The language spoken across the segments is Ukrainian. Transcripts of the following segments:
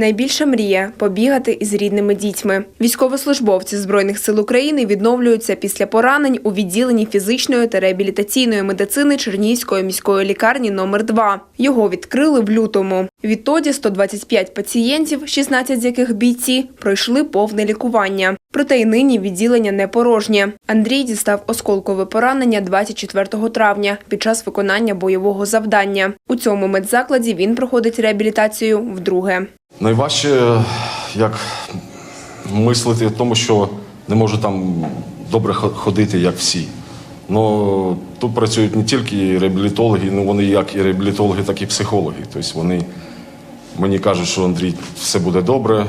Найбільша мрія побігати із рідними дітьми. Військовослужбовці Збройних сил України відновлюються після поранень у відділенні фізичної та реабілітаційної медицини Чернігівської міської лікарні номер 2 Його відкрили в лютому. Відтоді 125 пацієнтів, 16 з яких бійці, пройшли повне лікування. Проте й нині відділення не порожнє. Андрій дістав осколкове поранення 24 травня під час виконання бойового завдання. У цьому медзакладі він проходить реабілітацію вдруге. Найважче, як мислити в тому, що не можу там добре ходити, як всі. Ну, тут працюють не тільки реабілітологи, ну вони як і реабілітологи, так і психологи. Тобто вони мені кажуть, що Андрій, все буде добре,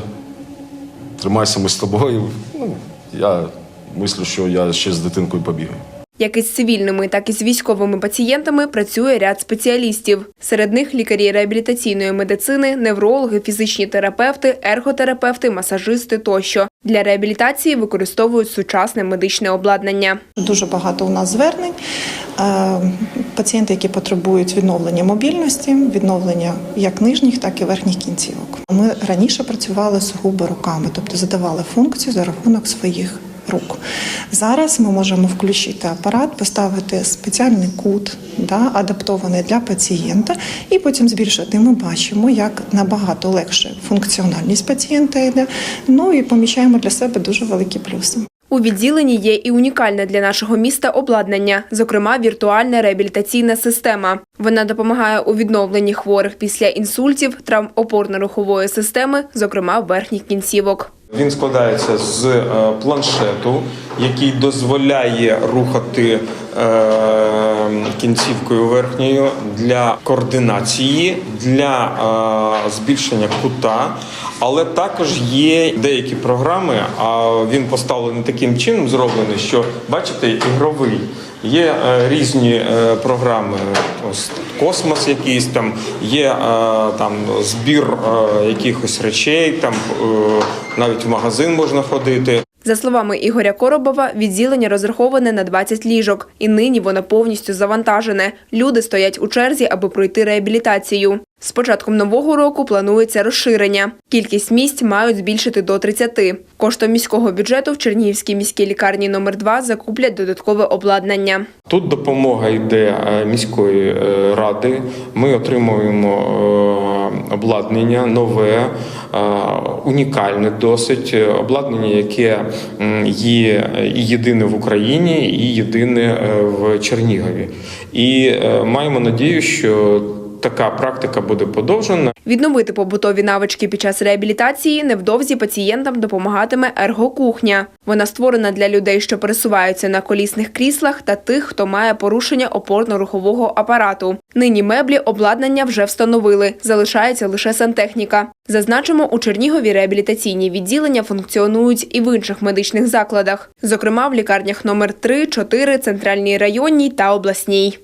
тримайся ми з тобою. Ну, я мислю, що я ще з дитинкою побігаю. Як із цивільними, так і з військовими пацієнтами працює ряд спеціалістів. Серед них лікарі реабілітаційної медицини, неврологи, фізичні терапевти, ерготерапевти, масажисти тощо. Для реабілітації використовують сучасне медичне обладнання. Дуже багато у нас звернень. Е, Пацієнти, які потребують відновлення мобільності, відновлення як нижніх, так і верхніх кінцівок. Ми раніше працювали сугубо руками, тобто задавали функцію за рахунок своїх рук. Зараз ми можемо включити апарат, поставити спеціальний кут, да, адаптований для пацієнта, і потім збільшити. Ми бачимо, як набагато легше функціональність пацієнта йде. Ну і помічаємо для себе дуже великі плюси. У відділенні є і унікальне для нашого міста обладнання, зокрема віртуальна реабілітаційна система. Вона допомагає у відновленні хворих після інсультів, травм опорно-рухової системи, зокрема верхніх кінцівок. Він складається з е, планшету, який дозволяє рухати е, кінцівкою верхньою для координації, для е, збільшення кута. Але також є деякі програми, а він поставлений таким чином, зроблений, що бачите, ігровий. Є е, різні е, програми, ось космос якийсь там, є е, там збір е, якихось речей, там е, навіть в магазин можна ходити. За словами Ігоря Коробова, відділення розраховане на 20 ліжок, і нині воно повністю завантажене. Люди стоять у черзі, аби пройти реабілітацію. З початком нового року планується розширення. Кількість місць мають збільшити до 30. Коштом міського бюджету в Чернігівській міській лікарні номер 2 закуплять додаткове обладнання. Тут допомога йде е, міської е, ради. Ми отримуємо е, обладнання нове, унікальне досить обладнання, яке є і єдине в Україні, і єдине в Чернігові. І маємо надію, що така практика буде подовжена. Відновити побутові навички під час реабілітації невдовзі пацієнтам допомагатиме ергокухня. Вона створена для людей, що пересуваються на колісних кріслах, та тих, хто має порушення опорно-рухового апарату. Нині меблі обладнання вже встановили. Залишається лише сантехніка. Зазначимо, у Чернігові реабілітаційні відділення функціонують і в інших медичних закладах, зокрема в лікарнях номер 3, 4, центральній районній та обласній.